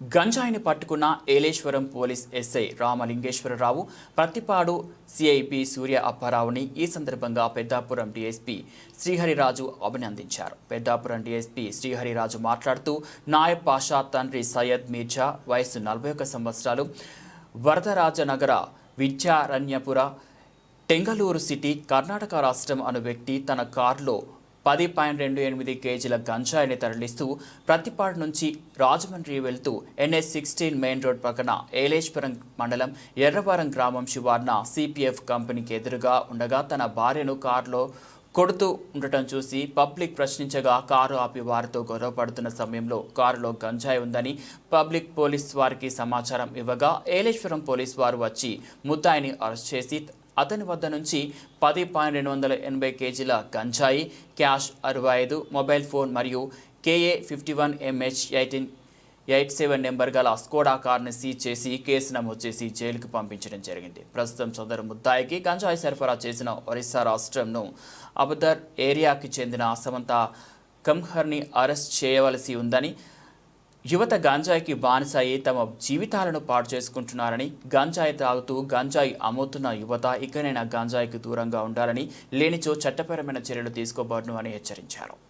గంజాయిని పట్టుకున్న Yeleswaram police SI Ramalingeswararao Prathipadu CIP Surya అప్పారావుని ఈ సందర్భంగా పెద్దాపురం డీఎస్పీ శ్రీహరిరాజు అభినందించారు. పెద్దాపురం డీఎస్పీ శ్రీహరిరాజు మాట్లాడుతూ నాయబ్ పాషా తండ్రి సయ్యద్ మీర్జా వయసు నలభై ఒక్క సంవత్సరాలు వరదరాజనగర విద్యారణ్యపుర టెంగలూరు సిటీ కర్ణాటక రాష్ట్రం అను వ్యక్తి తన కారులో పది పాయింట్ రెండు ఎనిమిది కేజీల గంజాయిని తరలిస్తూ ప్రతిపాడు నుంచి రాజమండ్రి వెళ్తూ ఎన్ఎస్ సిక్స్టీన్ మెయిన్ రోడ్ పక్కన ఏలేశ్వరం మండలం ఎర్రవరం గ్రామం శివార్న సిపిఎఫ్ కంపెనీకి ఎదురుగా ఉండగా తన భార్యను కారులో కొడుతూ ఉండటం చూసి పబ్లిక్ ప్రశ్నించగా కారు ఆపి వారితో గొడవ పడుతున్న సమయంలో కారులో గంజాయి ఉందని పబ్లిక్ పోలీస్ వారికి సమాచారం ఇవ్వగా ఏలేశ్వరం పోలీస్ వారు వచ్చి ముద్దాయిని అరెస్ట్ చేసి అతని వద్ద నుంచి పది పాయింట్ రెండు వందల ఎనభై కేజీల గంజాయి క్యాష్ అరవై ఐదు మొబైల్ ఫోన్ మరియు KA fifty one MH eighteen eight seven number గల స్కోడా కార్ని సీజ్ చేసి కేసు నమోదు చేసి జైలుకు పంపించడం జరిగింది. ప్రస్తుతం సదరు ముద్దాయికి గంజాయి సరఫరా చేసిన ఒరిస్సా రాష్ట్రంను అబదర్ ఏరియాకి చెందిన అసమంత కంహర్ని అరెస్ట్ చేయవలసి ఉందని యువత గంజాయికి బానిసయి తమ జీవితాలను పాడు చేసుకుంటున్నారని గంజాయి తాగుతూ గంజాయి అమ్ముతున్న యువత ఇకనైనా గంజాయికి దూరంగా ఉండాలని లేనిచో చట్టపరమైన చర్యలు తీసుకోబడును అని హెచ్చరించారు.